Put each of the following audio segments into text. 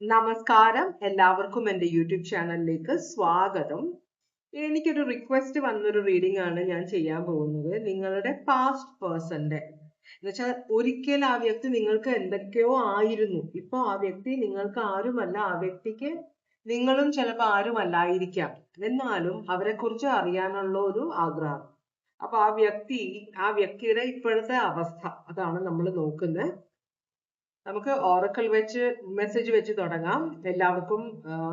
നമസ്കാരം. എല്ലാവർക്കും എന്റെ യൂട്യൂബ് ചാനലിലേക്ക് സ്വാഗതം. എനിക്കൊരു റിക്വസ്റ്റ് വന്നൊരു റീഡിംഗ് ആണ് ഞാൻ ചെയ്യാൻ പോകുന്നത്. നിങ്ങളുടെ പാസ്റ്റ് പേഴ്സന്റെ എന്നുവെച്ചാൽ ഒരിക്കൽ ആ വ്യക്തി നിങ്ങൾക്ക് എന്തൊക്കെയോ ആയിരുന്നു. ഇപ്പൊ ആ വ്യക്തി നിങ്ങൾക്ക് ആരുമല്ല. ആ വ്യക്തിക്ക് നിങ്ങളും ചിലപ്പോൾ ആരുമല്ലായിരിക്കാം. എന്നാലും അവരെ കുറിച്ച് അറിയാനുള്ള ഒരു ആഗ്രഹം. അപ്പൊ ആ വ്യക്തി ആ വ്യക്തിയുടെ ഇപ്പോഴത്തെ അവസ്ഥ. അതാണ് നമ്മൾ നോക്കുന്നത്. നമുക്ക് ഓറക്കൽ വെച്ച് മെസ്സേജ് വെച്ച് തുടങ്ങാം. എല്ലാവർക്കും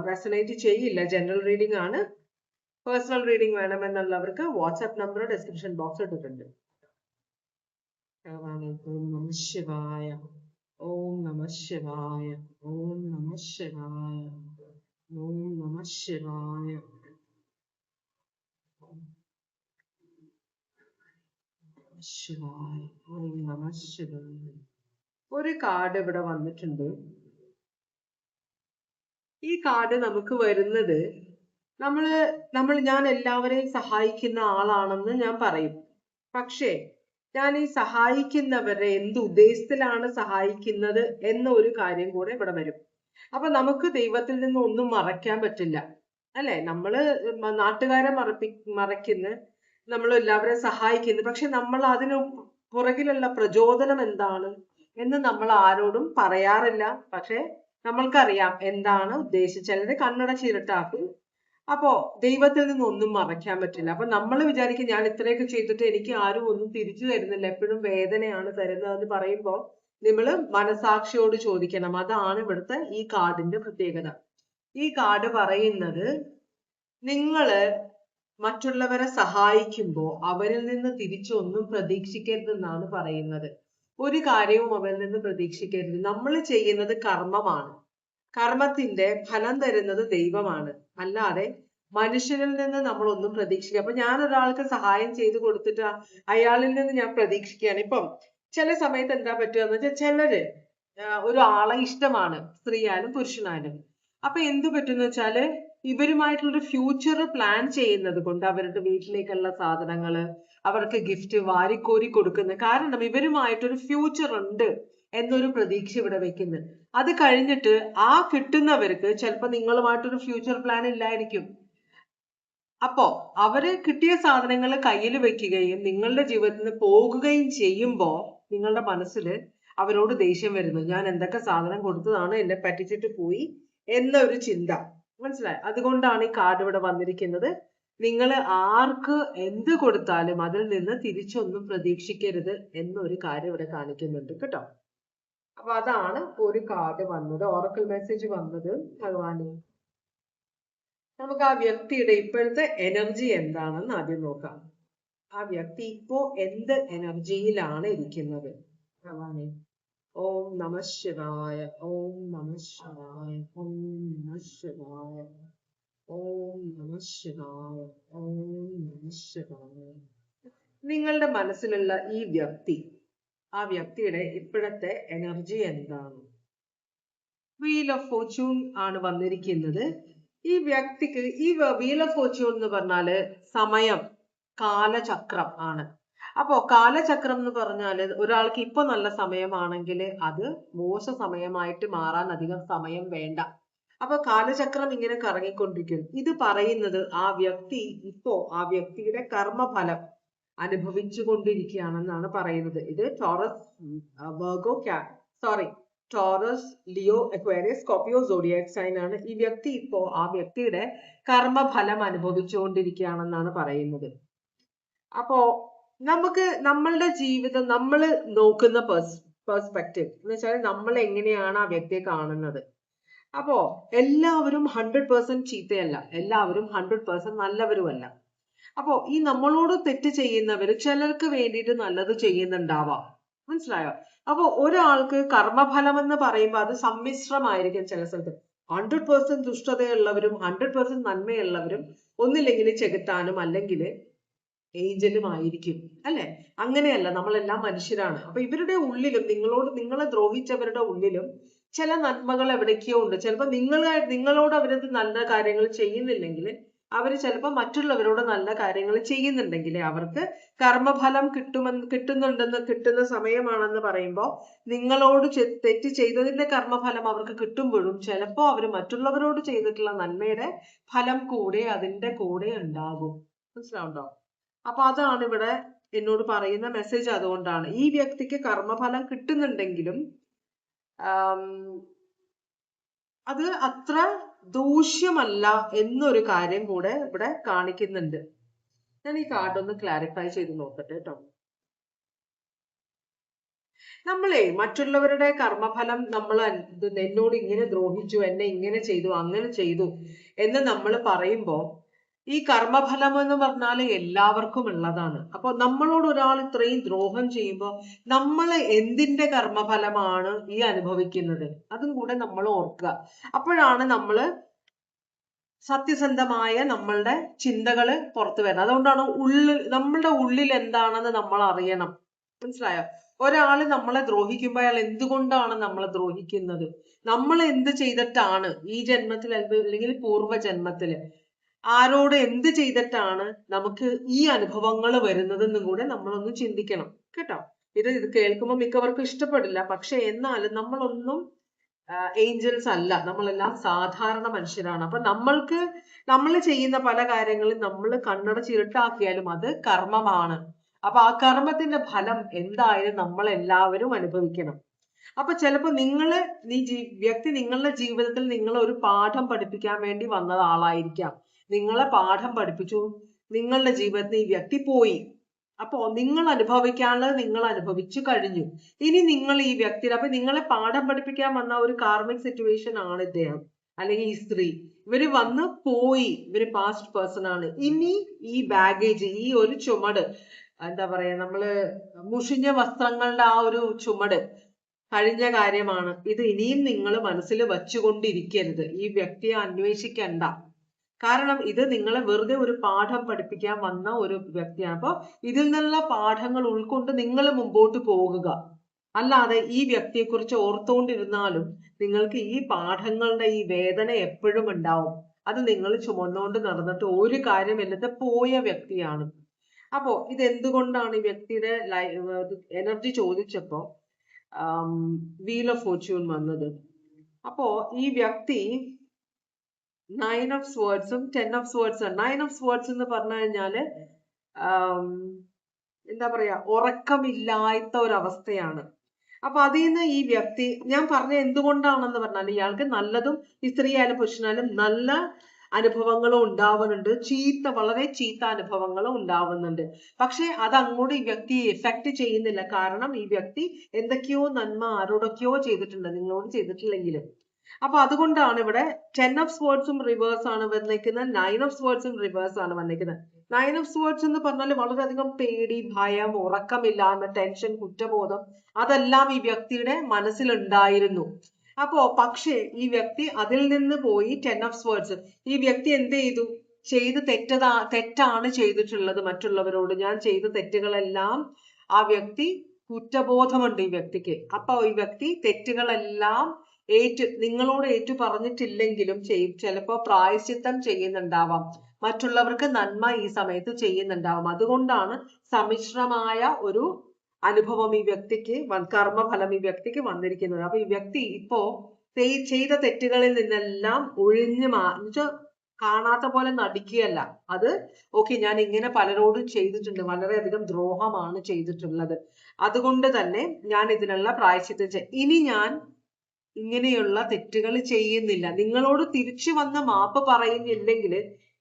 റെസനേറ്റ് ചെയ്യില്ല. ജനറൽ റീഡിംഗ് ആണ്. പേഴ്സണൽ റീഡിംഗ് വേണമെന്നുള്ളവർക്ക് വാട്സാപ്പ് നമ്പർ ഡിസ്ക്രിപ്ഷൻ ബോക്സ് ഇട്ടിട്ടുണ്ട്. ശിവായ ഓം നമ ശിവായ ഓം നമ ശിവായ ഓം നമ ശിവായ ശിവായ ഓം നമ ശിവായ ഒരു കാർഡ് ഇവിടെ വന്നിട്ടുണ്ട്. ഈ കാർഡ് നമുക്ക് വരുന്നത് നമ്മൾ നമ്മൾ ഞാൻ എല്ലാവരെയും സഹായിക്കുന്ന ആളാണെന്ന് ഞാൻ പറയും. പക്ഷേ ഞാൻ ഈ സഹായിക്കുന്നവരെ എന്ത് ഉദ്ദേശത്തിലാണ് സഹായിക്കുന്നത് എന്ന ഒരു കാര്യം കൂടെ ഇവിടെ വരും. അപ്പൊ നമുക്ക് ദൈവത്തിൽ നിന്ന് ഒന്നും മറയ്ക്കാൻ പറ്റില്ല. അല്ലെ? നമ്മൾ നാട്ടുകാരെ മറപ്പി മറയ്ക്കുന്ന. നമ്മൾ എല്ലാവരെയും സഹായിക്കുന്നു. പക്ഷെ നമ്മൾ അതിന് പുറകിലുള്ള പ്രചോദനം എന്താണ്? എന്ന് നമ്മൾ ആരോടും പറയാറില്ല. പക്ഷെ നമ്മൾക്കറിയാം എന്താണ് ഉദ്ദേശിച്ചത്. ചിലര് കണ്ണടച്ചിരുട്ടാക്കും അപ്പോ ദൈവത്തിൽ നിന്ന് ഒന്നും മറയ്ക്കാൻ പറ്റില്ല. അപ്പൊ നമ്മൾ വിചാരിക്കും ഞാൻ ഇത്രയൊക്കെ ചെയ്തിട്ട് എനിക്ക് ആരും ഒന്നും തിരിച്ചു തരുന്നില്ല. എപ്പോഴും വേദനയാണ് തരുന്നതെന്ന് പറയുമ്പോൾ നമ്മൾ മനസാക്ഷിയോട് ചോദിക്കണം. അതാണ് ഇവിടുത്തെ ഈ കാർഡിന്റെ പ്രത്യേകത. ഈ കാർഡ് പറയുന്നത് നിങ്ങൾ മറ്റുള്ളവരെ സഹായിക്കുമ്പോൾ അവരിൽ നിന്ന് തിരിച്ചൊന്നും പ്രതീക്ഷിക്കരുതെന്നാണ് പറയുന്നത്. ഒരു കാര്യവും അവരിൽ നിന്ന് പ്രതീക്ഷിക്കരുത്. നമ്മൾ ചെയ്യുന്നത് കർമ്മമാണ്. കർമ്മത്തിന്റെ ഫലം തരുന്നത് ദൈവമാണ്. അല്ലാതെ മനുഷ്യരിൽ നിന്ന് നമ്മൾ ഒന്നും പ്രതീക്ഷിക്കുക. അപ്പൊ ഞാൻ ഒരാൾക്ക് സഹായം ചെയ്തു കൊടുത്തിട്ട് അയാളിൽ നിന്ന് ഞാൻ പ്രതീക്ഷിക്കുകയാണ്. ഇപ്പം ചില സമയത്ത് എന്താ പറ്റുക എന്ന് വെച്ചാൽ ചിലര് ഒരാളെ ഇഷ്ടമാണ്. സ്ത്രീയാലും പുരുഷനായാലും. അപ്പൊ എന്ത് പറ്റുന്ന വെച്ചാൽ ഇവരുമായിട്ടുള്ളൊരു ഫ്യൂച്ചർ പ്ലാൻ ചെയ്യുന്നത് കൊണ്ട് അവരുടെ വീട്ടിലേക്കുള്ള സാധനങ്ങൾ അവർക്ക് ഗിഫ്റ്റ് വാരിക്കോരി കൊടുക്കുന്നത് കാരണം ഇവരുമായിട്ടൊരു ഫ്യൂച്ചർ ഉണ്ട് എന്നൊരു പ്രതീക്ഷ ഇവിടെ വെക്കുന്നു. അത് കഴിഞ്ഞിട്ട് ആ കിട്ടുന്നവർക്ക് ചിലപ്പോൾ നിങ്ങളുമായിട്ടൊരു ഫ്യൂച്ചർ പ്ലാൻ ഇല്ലായിരിക്കും. അപ്പോ അവർ കിട്ടിയ സാധനങ്ങൾ കയ്യിൽ വെക്കുകയും നിങ്ങളുടെ ജീവിതത്തിൽ നിന്ന് പോകുകയും ചെയ്യുമ്പോ നിങ്ങളുടെ മനസ്സിൽ അവരോട് ദേഷ്യം വരുന്നു. ഞാൻ എന്തൊക്കെ സാധനം കൊടുത്തതാണ്? എന്നെ പറ്റിച്ചിട്ട് പോയി എന്നൊരു ചിന്ത. മനസ്സിലായി? അതുകൊണ്ടാണ് ഈ കാർഡ് ഇവിടെ വന്നിരിക്കുന്നത്. നിങ്ങൾ ആർക്ക് എന്ത് കൊടുത്താലും അതിൽ നിന്ന് തിരിച്ചൊന്നും പ്രതീക്ഷിക്കരുത് എന്നൊരു കാര്യം ഇവിടെ കാണിക്കുന്നുണ്ട് കേട്ടോ. അപ്പൊ അതാണ് ഒരു കാർഡ് വന്നത്. ഓറക്കൽ മെസ്സേജ് വന്നത് ഭഗവാന്. നമുക്ക് ആ വ്യക്തിയുടെ ഇപ്പോഴത്തെ എനർജി എന്താണെന്ന് ആദ്യം നോക്കാം. ആ വ്യക്തി ഇപ്പോ എന്ത് എനർജിയിലാണ് ഇരിക്കുന്നത്? ഭഗവാനെ. ഓം നമ ശിവായ ഓം നമ ശിവായ ഓം നമ ശിവായ ഓം നമ ശിവായ ഓം നമ ശിവായ നിങ്ങളുടെ മനസ്സിലുള്ള ഈ വ്യക്തി ആ വ്യക്തിയുടെ ഇപ്പോഴത്തെ എനർജി എന്താണ്? വീൽ ഓഫ് ഫോർച്യൂൺ ആണ് വന്നിരിക്കുന്നത്. ഈ വ്യക്തിക്ക് ഈ വീൽ ഓഫ് ഫോർച്യൂൺ എന്ന് പറഞ്ഞാൽ സമയം കാലചക്രം ആണ്. അപ്പോ കാലചക്രം എന്ന് പറഞ്ഞാൽ ഒരാൾക്ക് ഇപ്പൊ നല്ല സമയമാണെങ്കിൽ അത് മോശ സമയമായിട്ട് മാറാൻ അധികം സമയം വേണ്ട. അപ്പൊ കാലചക്രം ഇങ്ങനെ കറങ്ങിക്കൊണ്ടിരിക്കും. ഇത് പറയുന്നത് ആ വ്യക്തി ഇപ്പോ ആ വ്യക്തിയുടെ കർമ്മഫലം അനുഭവിച്ചു കൊണ്ടിരിക്കുകയാണെന്നാണ് പറയുന്നത്. ഇത് ടോറസ് വർഗോ ക്യാ sorry Taurus Leo Aquarius Scorpio zodiac sign ആണ് ഈ വ്യക്തി ഇപ്പോ ആ വ്യക്തിയുടെ കർമ്മഫലം അനുഭവിച്ചുകൊണ്ടിരിക്കുകയാണെന്നാണ് പറയുന്നത്. അപ്പോ നമുക്ക് നമ്മളുടെ ജീവിതം നമ്മൾ നോക്കുന്ന പെർസ്പെക്റ്റീവ് എന്ന് വെച്ചാൽ നമ്മൾ എങ്ങനെയാണ് ആ വ്യക്തിയെ കാണുന്നത്. അപ്പോ എല്ലാവരും ഹൺഡ്രഡ് പേഴ്സെന്റ് ചീത്തയല്ല. എല്ലാവരും ഹൺഡ്രഡ് പേഴ്സെന്റ് നല്ലവരുമല്ല. അപ്പോ ഈ നമ്മളോട് തെറ്റ് ചെയ്യുന്നവർ ചിലർക്ക് വേണ്ടിയിട്ട് നല്ലത് ചെയ്യുന്നുണ്ടാവാം. മനസ്സിലായോ? അപ്പൊ ഒരാൾക്ക് കർമ്മഫലം എന്ന് പറയുമ്പോൾ അത് സമ്മിശ്രമായിരിക്കും ചില സ്ഥലത്ത്. ഹൺഡ്രഡ് പേഴ്സെന്റ് ദുഷ്ടതയുള്ളവരും ഹൺഡ്രഡ് പേഴ്സെന്റ് നന്മയുള്ളവരും ഒന്നില്ലെങ്കിൽ ചെകുത്താനും അല്ലെങ്കിൽ ഏഞ്ചലും ആയിരിക്കും അല്ലെ? അങ്ങനെയല്ല നമ്മളെല്ലാം മനുഷ്യരാണ്. അപ്പൊ ഇവരുടെ ഉള്ളിലും നിങ്ങളോട് നിങ്ങളെ ദ്രോഹിച്ചവരുടെ ഉള്ളിലും ചില നന്മകൾ എവിടേക്കോ ഉണ്ട്. ചിലപ്പോൾ നിങ്ങൾ നിങ്ങളോട് അവരത് നല്ല കാര്യങ്ങൾ ചെയ്യുന്നില്ലെങ്കിൽ അവർ ചിലപ്പോൾ മറ്റുള്ളവരോട് നല്ല കാര്യങ്ങൾ ചെയ്യുന്നുണ്ടെങ്കിൽ അവർക്ക് കർമ്മഫലം കിട്ടുമെന്ന് കിട്ടുന്നുണ്ടെന്ന് കിട്ടുന്ന സമയമാണെന്ന് പറയുമ്പോൾ നിങ്ങളോട് തെറ്റ് ചെയ്തതിന്റെ കർമ്മഫലം അവർക്ക് കിട്ടുമ്പോഴും ചിലപ്പോൾ അവർ മറ്റുള്ളവരോട് ചെയ്തിട്ടുള്ള നന്മയുടെ ഫലം കൂടെ അതിന്റെ കൂടെ ഉണ്ടാകും. മനസ്സിലാവുണ്ടോ? അപ്പൊ അതാണ് ഇവിടെ എന്നോട് പറയുന്ന മെസ്സേജ് അതുകൊണ്ടാണ്. ഈ വ്യക്തിക്ക് കർമ്മഫലം കിട്ടുന്നുണ്ടെങ്കിലും അത് അത്ര ദൂഷ്യമല്ല എന്നൊരു കാര്യം കൂടെ ഇവിടെ കാണിക്കുന്നുണ്ട്. ഞാൻ ഈ കാർഡ് ഒന്ന് ക്ലാരിഫൈ ചെയ്ത് നോക്കട്ടെ കേട്ടോ നമ്മളെ മറ്റുള്ളവരുടെ കർമ്മഫലം നമ്മൾ എന്നോട് ഇങ്ങനെ ദ്രോഹിച്ചു എന്നെ ഇങ്ങനെ ചെയ്തു അങ്ങനെ ചെയ്തു എന്ന് നമ്മൾ പറയുമ്പോ ഈ കർമ്മഫലം എന്ന് പറഞ്ഞാൽ എല്ലാവർക്കും ഉള്ളതാണ്. അപ്പൊ നമ്മളോട് ഒരാൾ ഇത്രയും ദ്രോഹം ചെയ്യുമ്പോൾ നമ്മൾ എന്തിന്റെ കർമ്മഫലമാണ് ഈ അനുഭവിക്കുന്നത്? അതും കൂടെ നമ്മൾ ഓർക്കുക. അപ്പോഴാണ് നമ്മൾ സത്യസന്ധമായ നമ്മളുടെ ചിന്തകൾ പുറത്തു വരുന്നത്. അതുകൊണ്ടാണ് ഉള്ളിൽ നമ്മളുടെ ഉള്ളിൽ എന്താണെന്ന് നമ്മൾ അറിയണം. മനസ്സിലായോ? ഒരാൾ നമ്മളെ ദ്രോഹിക്കുമ്പോൾ അയാൾ എന്തുകൊണ്ടാണ് നമ്മളെ ദ്രോഹിക്കുന്നത്? നമ്മൾ എന്ത് ചെയ്തിട്ടാണ് ഈ ജന്മത്തിൽ അല്ലെങ്കിൽ പൂർവ ജന്മത്തിൽ ആരോട് എന്ത് ചെയ്തിട്ടാണ് നമുക്ക് ഈ അനുഭവങ്ങൾ വരുന്നതെന്നും കൂടെ നമ്മളൊന്ന് ചിന്തിക്കണം. കേട്ടോ? ഇത് ഇത് കേൾക്കുമ്പോൾ മിക്കവർക്കും ഇഷ്ടപ്പെടില്ല. പക്ഷെ എന്നാലും നമ്മളൊന്നും ഏഞ്ചൽസ് അല്ല. നമ്മളെല്ലാം സാധാരണ മനുഷ്യരാണ്. അപ്പൊ നമ്മൾക്ക് നമ്മൾ ചെയ്യുന്ന പല കാര്യങ്ങളും നമ്മൾ കണ്ണട ചിരട്ടാക്കിയാലും അത് കർമ്മമാണ്. അപ്പൊ ആ കർമ്മത്തിന്റെ ഫലം എന്തായാലും നമ്മൾ എല്ലാവരും അനുഭവിക്കണം. അപ്പൊ ചിലപ്പോ നിങ്ങൾ നീ വ്യക്തി നിങ്ങളുടെ ജീവിതത്തിൽ നിങ്ങളെ ഒരു പാഠം പഠിപ്പിക്കാൻ വേണ്ടി വന്ന ആളായിരിക്കാം. നിങ്ങളെ പാഠം പഠിപ്പിച്ചു. നിങ്ങളുടെ ജീവിതത്തിൽ ഈ വ്യക്തി പോയി. അപ്പോ നിങ്ങൾ അനുഭവിക്കാനുള്ളത് നിങ്ങൾ അനുഭവിച്ചു കഴിഞ്ഞു. ഇനി നിങ്ങൾ ഈ വ്യക്തി അപ്പൊ നിങ്ങളെ പാഠം പഠിപ്പിക്കാൻ വന്ന ഒരു കാർമിക് സിറ്റുവേഷൻ ആണ് ഇദ്ദേഹം. അല്ലെങ്കിൽ ഈ സ്ത്രീ. ഇവർ വന്ന് പോയി. ഇവർ പാസ്റ്റ് പേഴ്സൺ ആണ്. ഇനി ഈ ബാഗേജ് ഈ ഒരു ചുമട് എന്താ പറയാ നമ്മൾ മുഷിഞ്ഞ വസ്ത്രങ്ങളുടെ ആ ഒരു ചുമട് കഴിഞ്ഞ കാര്യമാണ്. ഇത് ഇനിയും നിങ്ങൾ മനസ്സിൽ വച്ചുകൊണ്ടിരിക്കരുത്. ഈ വ്യക്തിയെ അന്വേഷിക്കണ്ട. കാരണം ഇത് നിങ്ങളെ വെറുതെ ഒരു പാഠം പഠിപ്പിക്കാൻ വന്ന ഒരു വ്യക്തിയാണ്. അപ്പൊ ഇതിൽ നിന്നുള്ള പാഠങ്ങൾ ഉൾക്കൊണ്ട് നിങ്ങൾ മുമ്പോട്ട് പോകുക. അല്ലാതെ ഈ വ്യക്തിയെക്കുറിച്ച് ഓർത്തുകൊണ്ടിരുന്നാലും നിങ്ങൾക്ക് ഈ പാഠങ്ങളുടെ ഈ വേദന എപ്പോഴും ഉണ്ടാവും. അത് നിങ്ങൾ ചുമന്നുകൊണ്ട് നടന്നിട്ട് ഒരു കാര്യമില്ലാതെ പോയ വ്യക്തിയാണ്. അപ്പോ ഇത് എന്തുകൊണ്ടാണ് ഈ വ്യക്തിയുടെ എനർജി ചോദിച്ചപ്പോ വീൽ ഓഫ് ഫോർച്യൂൺ വന്നത്? അപ്പോ ഈ വ്യക്തി നയൻ ഓഫ് സ്വേർഡ്സും ടെൻ ഓഫ് സ്വേർഡ്സും നയൻ ഓഫ് സ്വേർഡ്സ് എന്ന് പറഞ്ഞു കഴിഞ്ഞാൽ എന്താ പറയാ ഉറക്കമില്ലാത്ത ഒരവസ്ഥയാണ്. അപ്പൊ അതിൽ നിന്ന് ഈ വ്യക്തി ഞാൻ പറഞ്ഞ എന്തുകൊണ്ടാണെന്ന് പറഞ്ഞാൽ ഇയാൾക്ക് നല്ലതും ഈ സ്ത്രീ ആയാലും പുരുഷനായാലും നല്ല അനുഭവങ്ങളും ഉണ്ടാവുന്നുണ്ട്. ചീത്ത വളരെ ചീത്ത അനുഭവങ്ങളും ഉണ്ടാവുന്നുണ്ട്. പക്ഷെ അത് അങ്ങോട്ട് ഈ വ്യക്തി എഫക്ട് ചെയ്യുന്നില്ല. കാരണം ഈ വ്യക്തി എന്തൊക്കെയോ നന്മ ആരോടൊക്കെയോ ചെയ്തിട്ടുണ്ട്. നിങ്ങളോട് ചെയ്തിട്ടില്ലെങ്കിലും. അപ്പൊ അതുകൊണ്ടാണ് ഇവിടെ ടെൻ ഓഫ് സ്വേർഡ്സും റിവേഴ്സ് ആണ് വന്നിരിക്കുന്നത് നയൻ ഓഫ് സ്വേർഡ്സും റിവേഴ്സ് ആണ് വന്നിരിക്കുന്നത്. നയൻ ഓഫ് സ്വേർഡ്സ് എന്ന് പറഞ്ഞാൽ വളരെയധികം പേടി ഭയം ഉറക്കമില്ലായ്മ ടെൻഷൻ കുറ്റബോധം അതെല്ലാം ഈ വ്യക്തിയുടെ മനസ്സിലുണ്ടായിരുന്നു. അപ്പോ പക്ഷേ ഈ വ്യക്തി അതിൽ നിന്ന് പോയി ടെൻ ഓഫ് സ്വേർഡ്സ് ഈ വ്യക്തി എന്ത് ചെയ്തു? ചെയ്ത് തെറ്റതാ തെറ്റാണ് ചെയ്തിട്ടുള്ളത് മറ്റുള്ളവരോട്. ഞാൻ ചെയ്ത തെറ്റുകളെല്ലാം ആ വ്യക്തി കുറ്റബോധമുണ്ട് ഈ വ്യക്തിക്ക്. അപ്പൊ ഈ വ്യക്തി തെറ്റുകളെല്ലാം ഏറ്റു നിങ്ങളോട് ഏറ്റു പറഞ്ഞിട്ടില്ലെങ്കിലും ചെയ്യും. ചിലപ്പോൾ പ്രായശ്ചിത്തം ചെയ്യുന്നുണ്ടാവാം. മറ്റുള്ളവർക്ക് നന്മ ഈ സമയത്ത് ചെയ്യുന്നുണ്ടാവും. അതുകൊണ്ടാണ് സമ്മിശ്രമായ ഒരു അനുഭവം ഈ വ്യക്തിക്ക് കർമ്മഫലം ഈ വ്യക്തിക്ക് വന്നിരിക്കുന്നത്. അപ്പൊ ഈ വ്യക്തി ഇപ്പോ ചെയ്ത തെറ്റുകളിൽ നിന്നെല്ലാം ഒഴിഞ്ഞു മാ കാണാത്ത പോലെ നടിക്കുകയല്ല. അത് ഓക്കെ ഞാൻ ഇങ്ങനെ പലരോടും ചെയ്തിട്ടുണ്ട്. വളരെയധികം ദ്രോഹമാണ് ചെയ്തിട്ടുള്ളത്. അതുകൊണ്ട് തന്നെ ഞാൻ ഇതിനുള്ള പ്രായശ്ചിത്തം ഇനി ഞാൻ ഇങ്ങനെയുള്ള തെറ്റുകൾ ചെയ്യുന്നില്ല. നിങ്ങളോട് തിരിച്ചു വന്ന് മാപ്പ് പറയുന്നില്ലെങ്കിൽ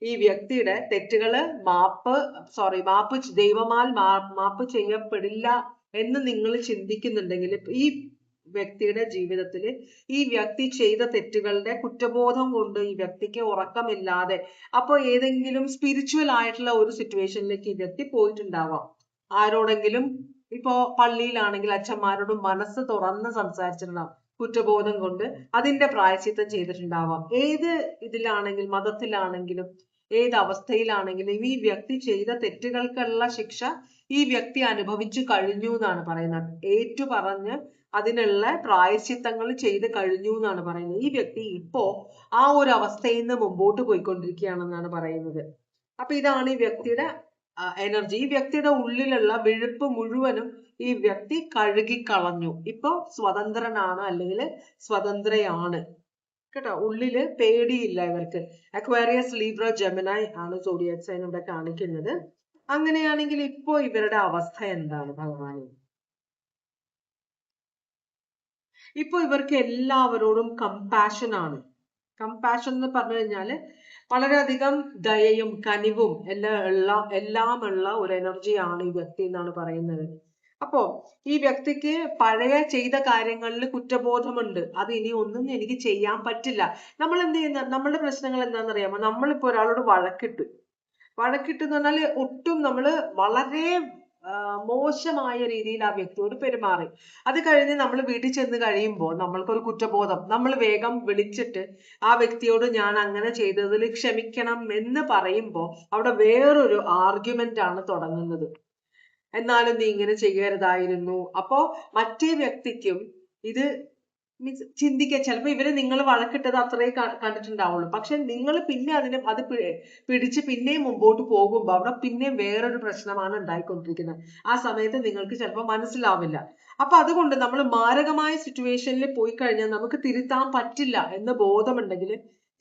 ഈ വ്യക്തിയുടെ തെറ്റുകൾ മാപ്പ് സോറി മാപ്പ് ദൈവമാൽ മാപ്പ് ചെയ്യപ്പെടില്ല എന്ന് നിങ്ങൾ ചിന്തിക്കുന്നുണ്ടെങ്കിൽ ഈ വ്യക്തിയുടെ ജീവിതത്തിൽ ഈ വ്യക്തി ചെയ്ത തെറ്റുകളുടെ കുറ്റബോധം കൊണ്ട് ഈ വ്യക്തിക്ക് ഉറക്കമില്ലാതെ അപ്പോൾ ഏതെങ്കിലും സ്പിരിച്വൽ ആയിട്ടുള്ള ഒരു സിറ്റുവേഷനിലേക്ക് ഈ വ്യക്തി പോയിട്ടുണ്ടാവാം. ആരോടെങ്കിലും ഇപ്പോ പള്ളിയിലാണെങ്കിൽ അച്ഛന്മാരോട് മനസ്സ് തുറന്ന് സംസാരിച്ചിട്ടുണ്ടാവും. കുറ്റബോധം കൊണ്ട് അതിന്റെ പ്രായശ്ചിത്തം ചെയ്തിട്ടുണ്ടാവാം. ഏത് ഇതിലാണെങ്കിലും മതത്തിലാണെങ്കിലും ഏത് അവസ്ഥയിലാണെങ്കിലും ഈ വ്യക്തി ചെയ്ത തെറ്റുകൾക്കുള്ള ശിക്ഷ ഈ വ്യക്തി അനുഭവിച്ചു കഴിഞ്ഞു എന്നാണ് പറയുന്നത്. ഏറ്റു പറഞ്ഞ് അതിനുള്ള പ്രായശ്ചിത്തങ്ങൾ ചെയ്ത് കഴിഞ്ഞു എന്നാണ് പറയുന്നത്. ഈ വ്യക്തി ഇപ്പോ ആ ഒരു അവസ്ഥയിൽ നിന്ന് മുമ്പോട്ട് പോയിക്കൊണ്ടിരിക്കുകയാണെന്നാണ് പറയുന്നത്. അപ്പൊ ഇതാണ് ഈ വ്യക്തിയുടെ എനർജി ഈ വ്യക്തിയുടെ ഉള്ളിലുള്ള വിഴുപ്പ് മുഴുവനും ഈ വ്യക്തി കഴുകി കളഞ്ഞു ഇപ്പൊ സ്വതന്ത്രനാണ് അല്ലെങ്കിൽ സ്വതന്ത്രയാണ്. കേട്ടോ? ഉള്ളിൽ പേടിയില്ല ഇവർക്ക്. അക്വാരിയസ് ലീബ്ര ജെമിനായി ആണ് സോഡിയക് സൈൻ ഇവിടെ കാണിക്കുന്നത്. അങ്ങനെയാണെങ്കിൽ ഇപ്പോ ഇവരുടെ അവസ്ഥ എന്താണ് ഭഗവാനി? ഇപ്പൊ ഇവർക്ക് എല്ലാവരോടും കമ്പാഷൻ ആണ്. കമ്പാഷൻ എന്ന് പറഞ്ഞു കഴിഞ്ഞാൽ വളരെയധികം ദയയും കനിവും എല്ലാം ഉള്ള എല്ലാം ഉള്ള ഒരു എനർജിയാണ് ഈ വ്യക്തി എന്നാണ് പറയുന്നത്. അപ്പോ ഈ വ്യക്തിക്ക് പഴയ ചെയ്ത കാര്യങ്ങളിൽ കുറ്റബോധമുണ്ട്. അത് ഇനി ഒന്നും എനിക്ക് ചെയ്യാൻ പറ്റില്ല. നമ്മൾ എന്ത് ചെയ്യുന്ന നമ്മളുടെ പ്രശ്നങ്ങൾ എന്താണെന്നറിയാമോ? നമ്മളിപ്പോ ഒരാളോട് വഴക്കിട്ടു. വഴക്കിട്ടു എന്ന് പറഞ്ഞാൽ ഒട്ടും നമ്മൾ വളരെ മോശമായ രീതിയിൽ ആ വ്യക്തിയോട് പെരുമാറി. അത് കഴിഞ്ഞ് നമ്മൾ വീട്ടിൽ ചെന്ന് കഴിയുമ്പോൾ നമ്മൾക്കൊരു കുറ്റബോധം. നമ്മൾ വേഗം വിളിച്ചിട്ട് ആ വ്യക്തിയോട് ഞാൻ അങ്ങനെ ചെയ്തതിൽ ക്ഷമിക്കണം എന്ന് പറയുമ്പോൾ അവിടെ വേറൊരു ആർഗ്യുമെന്റ് ആണ് തുടങ്ങുന്നത്. എന്നാലും നീ ഇങ്ങനെ ചെയ്യരുതായിരുന്നു. അപ്പോ മറ്റേ വ്യക്തിക്കും ഇത് മീൻസ് ചിന്തിക്കുക ചിലപ്പോ ഇവർ നിങ്ങൾ വഴക്കിട്ടത് അത്രേ കണ്ടിട്ടുണ്ടാവുള്ളൂ. പക്ഷെ നിങ്ങൾ പിന്നെ അതിനെ അത് പിടിച്ച് പിന്നെയും മുമ്പോട്ട് പോകുമ്പോൾ അവിടെ പിന്നെ വേറൊരു പ്രശ്നമാണ് ഉണ്ടായിക്കൊണ്ടിരിക്കുന്നത്. ആ സമയത്ത് നിങ്ങൾക്ക് ചിലപ്പോൾ മനസ്സിലാവില്ല. അപ്പൊ അതുകൊണ്ട് നമ്മൾ മാരകമായ സിറ്റുവേഷനിൽ പോയി കഴിഞ്ഞാൽ നമുക്ക് തിരുത്താൻ പറ്റില്ല എന്ന ബോധമുണ്ടെങ്കിൽ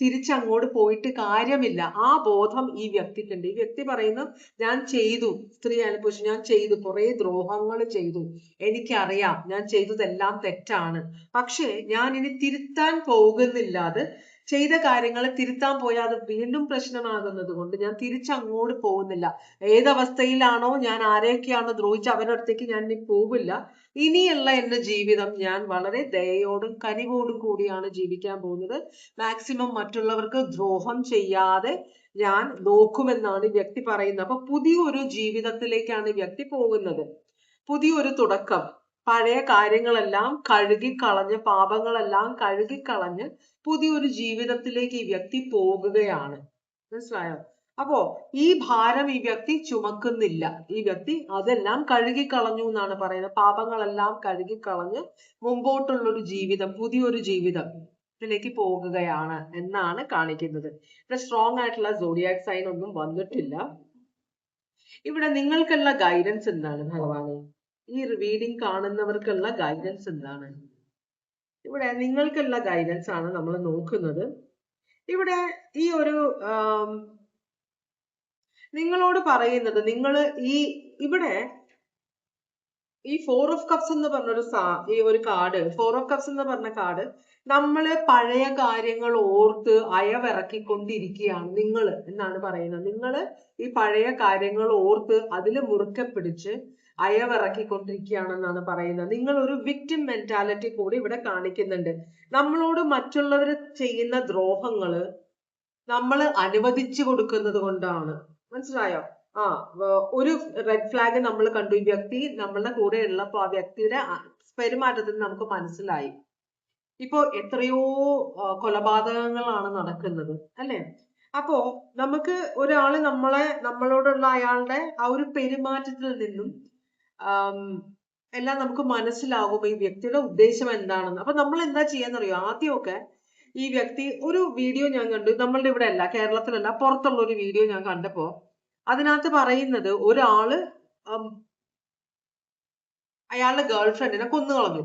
തിരിച്ചങ്ങോട്ട് പോയിട്ട് കാര്യമില്ല. ആ ബോധം ഈ വ്യക്തിക്കുണ്ട്. ഈ വ്യക്തി പറയുന്നു ഞാൻ ചെയ്തു. സ്ത്രീ പുരുഷൻ ഞാൻ ചെയ്തു. കുറെ ദ്രോഹങ്ങൾ ചെയ്തു. എനിക്കറിയാം. ഞാൻ ചെയ്തതെല്ലാം തെറ്റാണ്. പക്ഷേ ഞാൻ ഇനി തിരുത്താൻ പോകുന്നില്ല. അത് ചെയ്ത കാര്യങ്ങൾ തിരുത്താൻ പോയാൽ അത് വീണ്ടും പ്രശ്നമാകുന്നത് കൊണ്ട് ഞാൻ തിരിച്ചങ്ങോട്ട് പോകുന്നില്ല. ഏതവസ്ഥയിലാണോ ഞാൻ ആരെയൊക്കെയാണോ ദ്രോഹിച്ച അവരുടെ അടുത്തേക്ക് ഞാൻ ഇനി പോവില്ല. ഇനിയുള്ള എന്റെ ജീവിതം ഞാൻ വളരെ ദയയോടും കനിവോടും കൂടിയാണ് ജീവിക്കാൻ പോകുന്നത്. മാക്സിമം മറ്റുള്ളവർക്ക് ദ്രോഹം ചെയ്യാതെ ഞാൻ നോക്കുമെന്നാണ് വ്യക്തി പറയുന്നത്. അപ്പൊ പുതിയൊരു ജീവിതത്തിലേക്കാണ് വ്യക്തി പോകുന്നത്. പുതിയൊരു തുടക്കം. പഴയ കാര്യങ്ങളെല്ലാം കഴുകിക്കളഞ്ഞ് പാപങ്ങളെല്ലാം കഴുകിക്കളഞ്ഞ് പുതിയൊരു ജീവിതത്തിലേക്ക് ഈ വ്യക്തി പോകുകയാണ്. മനസ്സിലായോ? അപ്പോ ഈ ഭാരം ഈ വ്യക്തി ചുമക്കുന്നില്ല. ഈ വ്യക്തി അതെല്ലാം കഴുകിക്കളഞ്ഞു എന്നാണ് പറയുന്നത്. പാപങ്ങളെല്ലാം കഴുകിക്കളഞ്ഞ് മുമ്പോട്ടുള്ളൊരു ജീവിതം പുതിയൊരു ജീവിതം ത്തിലേക്ക് പോകുകയാണ് എന്നാണ് കാണിക്കുന്നത്. ഇവിടെ സ്ട്രോങ് ആയിട്ടുള്ള സോഡിയാക് സൈൻ ഒന്നും വന്നിട്ടില്ല. ഇവിടെ നിങ്ങൾക്കുള്ള ഗൈഡൻസ് എന്താണ് ഭഗവാനെ? ഈ റീഡിംഗ് കാണുന്നവർക്കുള്ള ഗൈഡൻസ് എന്താണ്? ഇവിടെ നിങ്ങൾക്കുള്ള ഗൈഡൻസ് ആണ് നമ്മൾ നോക്കുന്നത്. ഇവിടെ ഈ ഒരു നിങ്ങളോട് പറയുന്നത് നിങ്ങൾ ഈ ഇവിടെ ഈ ഫോർ ഓഫ് കപ്സ് എന്ന് പറഞ്ഞൊരു സാ ഈ ഒരു കാർഡ് ഫോർ ഓഫ് കപ്സ് എന്ന് പറഞ്ഞ കാർഡ് നമ്മൾ പഴയ കാര്യങ്ങൾ ഓർത്ത് അയവിറക്കിക്കൊണ്ടിരിക്കുകയാണ് നിങ്ങൾ എന്നാണ് പറയുന്നത്. നിങ്ങൾ ഈ പഴയ കാര്യങ്ങൾ ഓർത്ത് അതിൽ മുറുക്കെ പിടിച്ച് അയവിറക്കിക്കൊണ്ടിരിക്കുകയാണെന്നാണ് പറയുന്നത്. നിങ്ങൾ ഒരു വിക്ടിം മെന്റാലിറ്റി കൂടി ഇവിടെ കാണിക്കുന്നുണ്ട്. നമ്മളോട് മറ്റുള്ളവർ ചെയ്യുന്ന ദ്രോഹങ്ങൾ നമ്മൾ അനുവദിച്ചു കൊടുക്കുന്നത് കൊണ്ടാണ്. മനസ്സിലായോ? ആ ഒരു റെഡ് ഫ്ലാഗ് നമ്മൾ കണ്ടു. ഈ വ്യക്തി നമ്മളുടെ കൂടെ ഉള്ളപ്പോ ആ വ്യക്തിയുടെ പെരുമാറ്റത്തിൽ നമുക്ക് മനസ്സിലായി. ഇപ്പോ എത്രയോ കൊലപാതകങ്ങളാണ് നടക്കുന്നത് അല്ലെ? അപ്പോ നമുക്ക് ഒരാൾ നമ്മളെ നമ്മളോടുള്ള അയാളുടെ ആ ഒരു പെരുമാറ്റത്തിൽ നിന്നും എല്ലാം നമുക്ക് മനസ്സിലാകും ഈ വ്യക്തിയുടെ ഉദ്ദേശം എന്താണെന്ന്. അപ്പൊ നമ്മൾ എന്താ ചെയ്യാന്നറിയോ? ആദ്യമൊക്കെ ഈ വ്യക്തി ഒരു വീഡിയോ ഞാൻ കണ്ടു നമ്മളുടെ ഇവിടെ അല്ല കേരളത്തിലല്ല പുറത്തുള്ള ഒരു വീഡിയോ ഞാൻ കണ്ടപ്പോ അതിനകത്ത് പറയുന്നത് ഒരാൾ അയാളുടെ ഗേൾ ഫ്രണ്ടിനെ കൊന്നു കളഞ്ഞു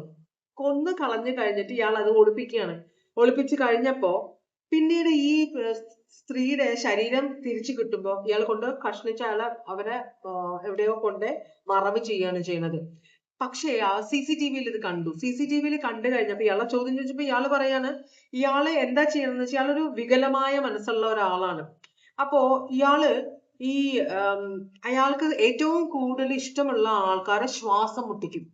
കൊന്നു കളഞ്ഞു കഴിഞ്ഞിട്ട് ഇയാൾ അത് ഒളിപ്പിക്കുകയാണ്. ഒളിപ്പിച്ച് കഴിഞ്ഞപ്പോ പിന്നീട് ഈ സ്ത്രീയുടെ ശരീരം തിരിച്ചു കിട്ടുമ്പോ ഇയാൾ കൊണ്ട് കഷ്ണിച്ച് അയാളെ അവരെ എവിടെയോ കൊണ്ട് മറവ് ചെയ്യാണ് ചെയ്യുന്നത് പക്ഷേ ആ സി സി ടി വിയിൽ ഇത് കണ്ടു. സി സി ടി വിയിൽ കണ്ടു കഴിഞ്ഞപ്പോ ഇയാളെ ചോദ്യം ചോദിച്ചപ്പോ ഇയാൾ പറയാണ് ഇയാൾ എന്താ ചെയ്യണമെന്ന് വെച്ചാൽ ഇയാളൊരു വികലമായ മനസ്സുള്ള ഒരാളാണ്. അപ്പോ ഇയാൾ ഈ അയാൾക്ക് ഏറ്റവും കൂടുതൽ ഇഷ്ടമുള്ള ആൾക്കാരെ ശ്വാസം മുട്ടിക്കും.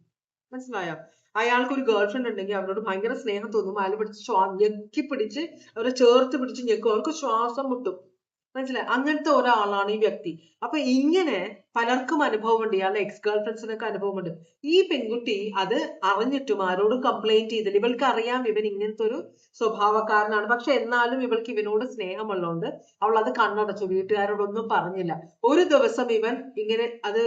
മനസ്സിലായോ? അയാൾക്ക് ഒരു ഗേൾ ഫ്രണ്ട് ഉണ്ടെങ്കിൽ അവരോട് ഭയങ്കര സ്നേഹം തോന്നും. അയാൾ പിടിച്ച് ശ്വാ ഞെക്കി പിടിച്ച് അവരെ ചേർത്ത് പിടിച്ച് ഞെക്കും. അവർക്ക് ശ്വാസം മുട്ടും. മനസ്സിലായി? അങ്ങനത്തെ ഒരാളാണ് ഈ വ്യക്തി. അപ്പൊ ഇങ്ങനെ പലർക്കും അനുഭവമുണ്ട്. ഇയാളുടെ എക്സ് ഗേൾ ഫ്രണ്ട്സിനൊക്കെ അനുഭവമുണ്ട്. ഈ പെൺകുട്ടി അത് അറിഞ്ഞിട്ടും ആരോടും കംപ്ലൈന്റ് ചെയ്തില്ല. ഇവൾക്ക് അറിയാം ഇവൻ ഇങ്ങനത്തെ ഒരു സ്വഭാവക്കാരനാണ്. പക്ഷെ എന്നാലും ഇവൾക്ക് ഇവനോട് സ്നേഹമുള്ളതുകൊണ്ട് അവൾ അത് കണ്ണടച്ചു. വീട്ടുകാരോടൊന്നും പറഞ്ഞില്ല. ഒരു ദിവസം ഇവൻ ഇങ്ങനെ അത്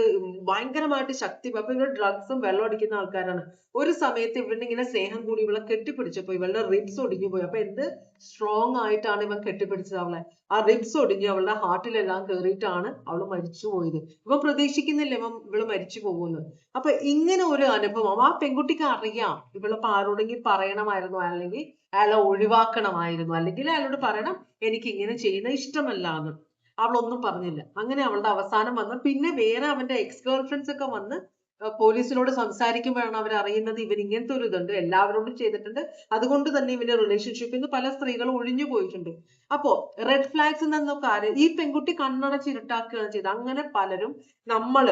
ഭയങ്കരമായിട്ട് ശക്തി അപ്പൊ ഇവർ ഡ്രഗ്സും വെള്ളം അടിക്കുന്ന ആൾക്കാരാണ്. ഒരു സമയത്ത് ഇവന് ഇങ്ങനെ സ്നേഹം കൂടി ഇവളെ കെട്ടിപ്പിടിച്ചപ്പോ ഇവളുടെ റിബ്സ് ഒടിഞ്ഞു പോയി. അപ്പൊ എന്ത് സ്ട്രോങ് ആയിട്ടാണ് ഇവൻ കെട്ടിപ്പിടിച്ചത് അവളെ? ആ റിബ്സ് ഒടിഞ്ഞു അവളുടെ ഹാർട്ടിലെല്ലാം കേറിയിട്ടാണ് അവൾ മരിച്ചു പോയത് പ്രതീക്ഷിക്കുന്നില്ല ഇവൻ ഇവൾ മരിച്ചു പോകുമെന്ന്. അപ്പൊ ഇങ്ങനെ ഒരു അനുഭവം ആ പെൺകുട്ടിക്ക് അറിയാം. ഇവളിപ്പോ ആരോടെങ്കിൽ പറയണമായിരുന്നു അല്ലെങ്കിൽ അയാളെ ഒഴിവാക്കണമായിരുന്നു അല്ലെങ്കിൽ അയാളോട് പറയണം എനിക്ക് ഇങ്ങനെ ചെയ്യുന്ന ഇഷ്ടമല്ല എന്ന് അവളൊന്നും പറഞ്ഞില്ല. അങ്ങനെ അവളുടെ അവസാനം വന്ന് പിന്നെ വേറെ അവന്റെ എക്സ് ഗേൾ ഫ്രണ്ട്സ് ഒക്കെ വന്ന് പോലീസിനോട് സംസാരിക്കുമ്പോഴാണ് അവർ അറിയുന്നത് ഇവർ ഇങ്ങനത്തെ ഒരു ഇതുണ്ട്. എല്ലാവരോടും ചെയ്തിട്ടുണ്ട്. അതുകൊണ്ട് തന്നെ ഇവന്റെ റിലേഷൻഷിപ്പിൽ നിന്ന് പല സ്ത്രീകളും ഒഴിഞ്ഞു പോയിട്ടുണ്ട്. അപ്പോ റെഡ് ഫ്ലാഗ്സ് എന്നൊക്കെ ആര് ഈ പെൺകുട്ടി കണ്ണടച്ചിരുട്ടാക്കുകയാണ് ചെയ്തത്. അങ്ങനെ പലരും നമ്മൾ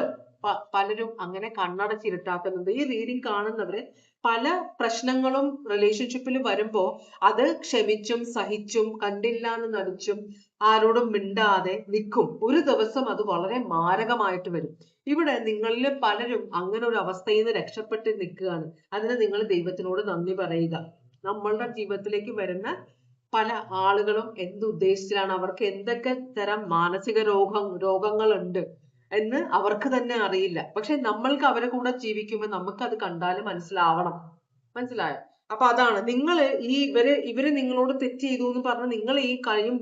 പലരും അങ്ങനെ കണ്ണടച്ചിരുട്ടാക്കുന്നുണ്ട് ഈ റീഡിംഗ് കാണുന്നവര് പല പ്രശ്നങ്ങളും റിലേഷൻഷിപ്പിൽ വരുമ്പോ അത് ക്ഷമിച്ചും സഹിച്ചും കണ്ടില്ല എന്ന് നടിച്ചും ആരോടും മിണ്ടാതെ നിൽക്കും ഒരു ദിവസം അത് വളരെ മാരകമായിട്ട് വരും. ഇവിടെ നിങ്ങളിൽ പലരും അങ്ങനെ ഒരു അവസ്ഥയിൽ നിന്ന് രക്ഷപ്പെട്ട് നിൽക്കുകയാണ്. അതിന് നിങ്ങൾ ദൈവത്തിനോട് നന്ദി പറയുക. നമ്മളുടെ ജീവിതത്തിലേക്ക് വരുന്ന പല ആളുകളും എന്ത് ഉദ്ദേശിച്ചാണ് അവർക്ക് എന്തൊക്കെ തരം മാനസിക രോഗം രോഗങ്ങളുണ്ട്? എന്ന് അവർക്ക് തന്നെ അറിയില്ല. പക്ഷെ നമ്മൾക്ക് അവരെ കൂടെ ജീവിക്കുമ്പോൾ നമുക്ക് അത് കണ്ടാൽ മനസ്സിലാവണം. മനസ്സിലായോ? അപ്പൊ അതാണ്. നിങ്ങൾ ഈ ഇവർ ഇവർ നിങ്ങളോട് തെറ്റ് ചെയ്തു എന്ന് പറഞ്ഞ് നിങ്ങൾ ഈ കഴിയും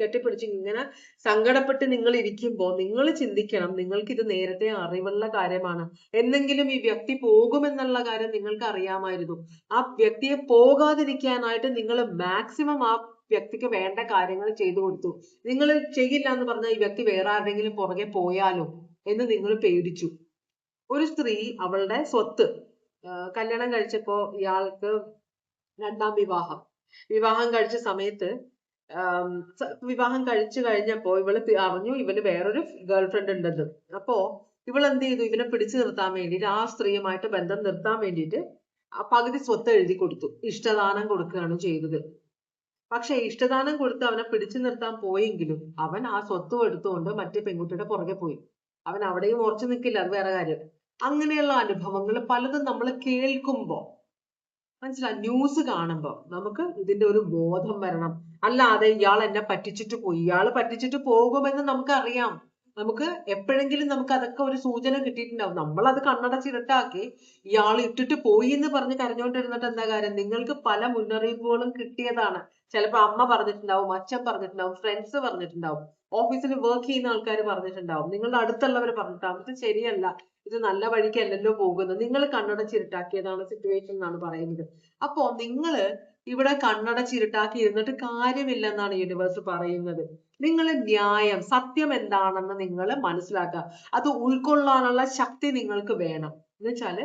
കെട്ടിപ്പിടിച്ച് ഇങ്ങനെ സങ്കടപ്പെട്ട് നിങ്ങൾ ഇരിക്കുമ്പോൾ നിങ്ങൾ ചിന്തിക്കണം. നിങ്ങൾക്ക് ഇത് നേരത്തെ അറിവുള്ള കാര്യമാണ്. എന്നെങ്കിലും ഈ വ്യക്തി പോകുമെന്നുള്ള കാര്യം നിങ്ങൾക്ക് അറിയാമായിരുന്നു. ആ വ്യക്തിയെ പോകാതിരിക്കാനായിട്ട് നിങ്ങൾ മാക്സിമം ആ വ്യക്തിക്ക് വേണ്ട കാര്യങ്ങൾ ചെയ്തു കൊടുത്തു. നിങ്ങൾ ചെയ്യില്ല എന്ന് പറഞ്ഞാൽ ഈ വ്യക്തി വേറെ ആരുടെങ്കിലും പുറകെ പോയാലോ എന്ന് നിങ്ങൾ പേടിച്ചു. ഒരു സ്ത്രീ അവളുടെ സ്വത്ത് കല്യാണം കഴിച്ചപ്പോ ഇയാൾക്ക് രണ്ടാം വിവാഹം. വിവാഹം കഴിച്ച സമയത്ത് വിവാഹം കഴിച്ചു കഴിഞ്ഞപ്പോ ഇവൾ അറിഞ്ഞു ഇവന് വേറൊരു ഗേൾ ഫ്രണ്ട് ഉണ്ടെന്ന്. അപ്പോ ഇവൾ എന്ത് ചെയ്തു? ഇവനെ പിടിച്ചു നിർത്താൻ വേണ്ടിയിട്ട് ആ സ്ത്രീയുമായിട്ട് ബന്ധം നിർത്താൻ വേണ്ടിയിട്ട് പകുതി സ്വത്ത് എഴുതി കൊടുത്തു. ഇഷ്ടദാനം കൊടുക്കുകയാണ് ചെയ്തത്. പക്ഷെ ഇഷ്ടദാനം കൊടുത്ത് അവനെ പിടിച്ചു നിർത്താൻ പോയെങ്കിലും അവൻ ആ സ്വത്തും എടുത്തുകൊണ്ട് മറ്റേ പെൺകുട്ടിയുടെ പുറകെ പോയി. അവൻ അവിടെയും ഉറച്ചു നിൽക്കില്ല അത് വേറെ കാര്യം. അങ്ങനെയുള്ള അനുഭവങ്ങൾ പലതും നമ്മൾ കേൾക്കുമ്പോ മനസ്സിലായി ന്യൂസ് കാണുമ്പോ നമുക്ക് ഇതിന്റെ ഒരു ബോധം വരണം. അല്ലാതെ ഇയാൾ എന്നെ പറ്റിച്ചിട്ട് പോയി ഇയാൾ പറ്റിച്ചിട്ട് പോകുമെന്ന് നമുക്കറിയാം. നമുക്ക് എപ്പോഴെങ്കിലും നമുക്ക് അതൊക്കെ ഒരു സൂചന കിട്ടിയിട്ടുണ്ടാവും. നമ്മൾ അത് കണ്ണടച്ചിരട്ടാക്കി ഇയാൾ ഇട്ടിട്ട് പോയി എന്ന് പറഞ്ഞ് കരഞ്ഞോണ്ടിരുന്നിട്ട് എന്താ കാര്യം? നിങ്ങൾക്ക് പല മുന്നറിയിപ്പുകളും കിട്ടിയതാണ്. ചിലപ്പോൾ അമ്മ പറഞ്ഞിട്ടുണ്ടാവും അച്ഛൻ പറഞ്ഞിട്ടുണ്ടാവും ഫ്രണ്ട്സ് പറഞ്ഞിട്ടുണ്ടാവും ഓഫീസിൽ വർക്ക് ചെയ്യുന്ന ആൾക്കാർ പറഞ്ഞിട്ടുണ്ടാവും. നിങ്ങളുടെ അടുത്തുള്ളവർ പറഞ്ഞിട്ടുണ്ടാവും ഇത് ശരിയല്ല ഇത് നല്ല വഴിക്കല്ലല്ലോ പോകുന്നത്. നിങ്ങൾ കണ്ണടച്ചിരട്ടാക്കിയതാണ് സിറ്റുവേഷൻ എന്നാണ് പറയുന്നത്. അപ്പോ നിങ്ങൾ ഇവിടെ കണ്ണടച്ചിരുട്ടാക്കി ഇരുന്നിട്ട് കാര്യമില്ലെന്നാണ് യൂണിവേഴ്സ് പറയുന്നത്. നിങ്ങൾ ന്യായം സത്യം എന്താണെന്ന് നിങ്ങൾ മനസ്സിലാക്കുക. അത് ഉൾക്കൊള്ളാനുള്ള ശക്തി നിങ്ങൾക്ക് വേണം. എന്ന് വെച്ചാൽ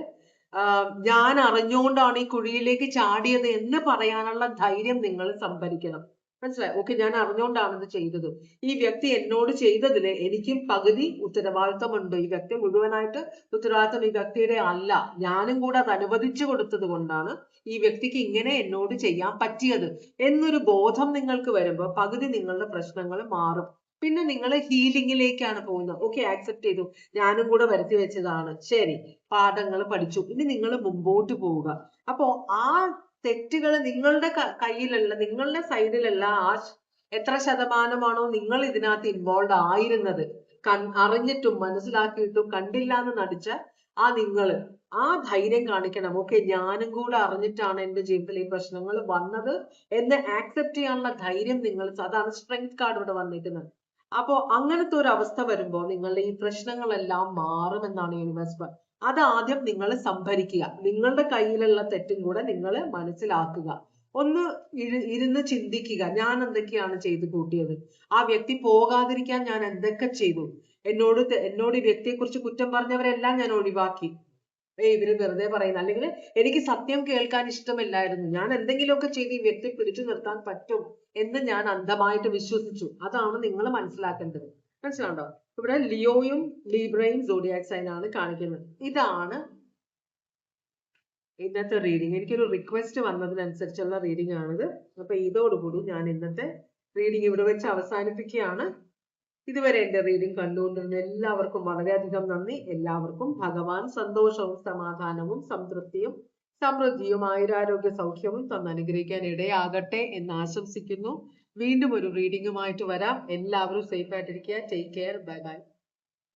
ഞാൻ അറിഞ്ഞുകൊണ്ടാണ് ഈ കുഴിയിലേക്ക് ചാടിയത് എന്ന് പറയാനുള്ള ധൈര്യം നിങ്ങൾ സംഭരിക്കണം. മനസ്സിലായി? ഓക്കെ ഞാൻ അറിഞ്ഞുകൊണ്ടാണ് ഇത് ചെയ്തത്. ഈ വ്യക്തി എന്നോട് ചെയ്തതിൽ എനിക്കും പകുതി ഉത്തരവാദിത്തമുണ്ട്. ഈ വ്യക്തി മുഴുവനായിട്ട് ഉത്തരവാദിത്തം ഈ വ്യക്തിയുടെ അല്ല. ഞാനും കൂടെ അത് അനുവദിച്ചു കൊടുത്തത് കൊണ്ടാണ് ഈ വ്യക്തിക്ക് ഇങ്ങനെ എന്നോട് ചെയ്യാൻ പറ്റിയത്. എന്നൊരു ബോധം നിങ്ങൾക്ക് വരുമ്പോൾ പകുതി നിങ്ങളുടെ പ്രശ്നങ്ങൾ മാറും. പിന്നെ നിങ്ങൾ ഹീലിംഗിലേക്കാണ് പോകുന്നത്. ഓക്കെ ആക്സെപ്റ്റ് ചെയ്തു. ഞാനും കൂടെ വരുത്തി വെച്ചതാണ്. ശരി. പാഠങ്ങൾ പഠിച്ചു. ഇനി നിങ്ങൾ മുമ്പോട്ട് പോവുക. അപ്പോ ആ തെറ്റുകൾ നിങ്ങളുടെ കയ്യിലല്ല നിങ്ങളുടെ സൈഡിലല്ല ആ എത്ര ശതമാനമാണോ നിങ്ങൾ ഇതിനകത്ത് ഇൻവോൾവ് ആയിരുന്നത്. കൺ അറിഞ്ഞിട്ടും മനസ്സിലാക്കിയിട്ടും കണ്ടില്ല എന്ന് നടിച്ച ആ നിങ്ങൾ ആ ധൈര്യം കാണിക്കണം. ഓക്കെ ഞാനും കൂടെ അറിഞ്ഞിട്ടാണ് എന്റെ ജീവിതത്തിൽ ഈ പ്രശ്നങ്ങൾ വന്നത് എന്ന് ആക്സെപ്റ്റ് ചെയ്യാനുള്ള ധൈര്യം നിങ്ങൾ അതാണ് സ്ട്രെങ്ത് കാർഡ് ഇവിടെ വന്നിരിക്കുന്നത്. അപ്പോ അങ്ങനത്തെ ഒരു അവസ്ഥ വരുമ്പോൾ നിങ്ങളുടെ ഈ പ്രശ്നങ്ങളെല്ലാം മാറുമെന്നാണ് യൂണിവേഴ്സ് അത് ആദ്യം നിങ്ങൾ സംഭരിക്കുക. നിങ്ങളുടെ കയ്യിലുള്ള തെറ്റും കൂടെ നിങ്ങൾ മനസ്സിലാക്കുക. ഒന്ന് ഇരു ഇരുന്ന് ചിന്തിക്കുക. ഞാൻ എന്തൊക്കെയാണ് ചെയ്തു കൂട്ടിയത്? ആ വ്യക്തി പോകാതിരിക്കാൻ ഞാൻ എന്തൊക്കെ ചെയ്തു? എന്നോട് എന്നോട് ഈ വ്യക്തിയെ കുറിച്ച് കുറ്റം പറഞ്ഞവരെല്ലാം ഞാൻ ഒഴിവാക്കി. ഏയ് ഇവർ വെറുതെ പറയുന്ന അല്ലെങ്കിൽ എനിക്ക് സത്യം കേൾക്കാൻ ഇഷ്ടമില്ലായിരുന്നു. ഞാൻ എന്തെങ്കിലുമൊക്കെ ചെയ്ത് ഈ വ്യക്തി പിടിച്ചു നിർത്താൻ പറ്റും എന്ന് ഞാൻ അന്ധമായിട്ട് വിശ്വസിച്ചു. അതാണ് നിങ്ങൾ മനസ്സിലാക്കേണ്ടത്. മനസ്സിലാണ്ടോ ഇവിടെ ലിയോയും ലീബ്രയും സോഡിയാക് ആണ് കാണിക്കുന്നത്. ഇതാണ് ഇന്നത്തെ റീഡിങ് എനിക്കൊരു റിക്വസ്റ്റ് വന്നതിനനുസരിച്ചുള്ള റീഡിംഗ് ആണിത്. അപ്പൊ ഇതോടുകൂടി ഞാൻ ഇന്നത്തെ റീഡിംഗ് ഇവിടെ വെച്ച് അവസാനിപ്പിക്കുകയാണ്. ഇതുവരെ എന്റെ റീഡിംഗ് കണ്ടുകൊണ്ടിരുന്ന എല്ലാവർക്കും വളരെയധികം നന്ദി. എല്ലാവർക്കും ഭഗവാൻ സന്തോഷവും സമാധാനവും സംതൃപ്തിയും സമൃദ്ധിയും ആയുരാരോഗ്യ സൗഖ്യവും തന്ന് അനുഗ്രഹിക്കാൻ ഇടയാകട്ടെ എന്ന് ആശംസിക്കുന്നു. വീണ്ടും ഒരു റീഡിങ്ങുമായിട്ട് വരാം. എല്ലാവരും സേഫ് ആയിട്ടിരിക്കുക. Take care bye bye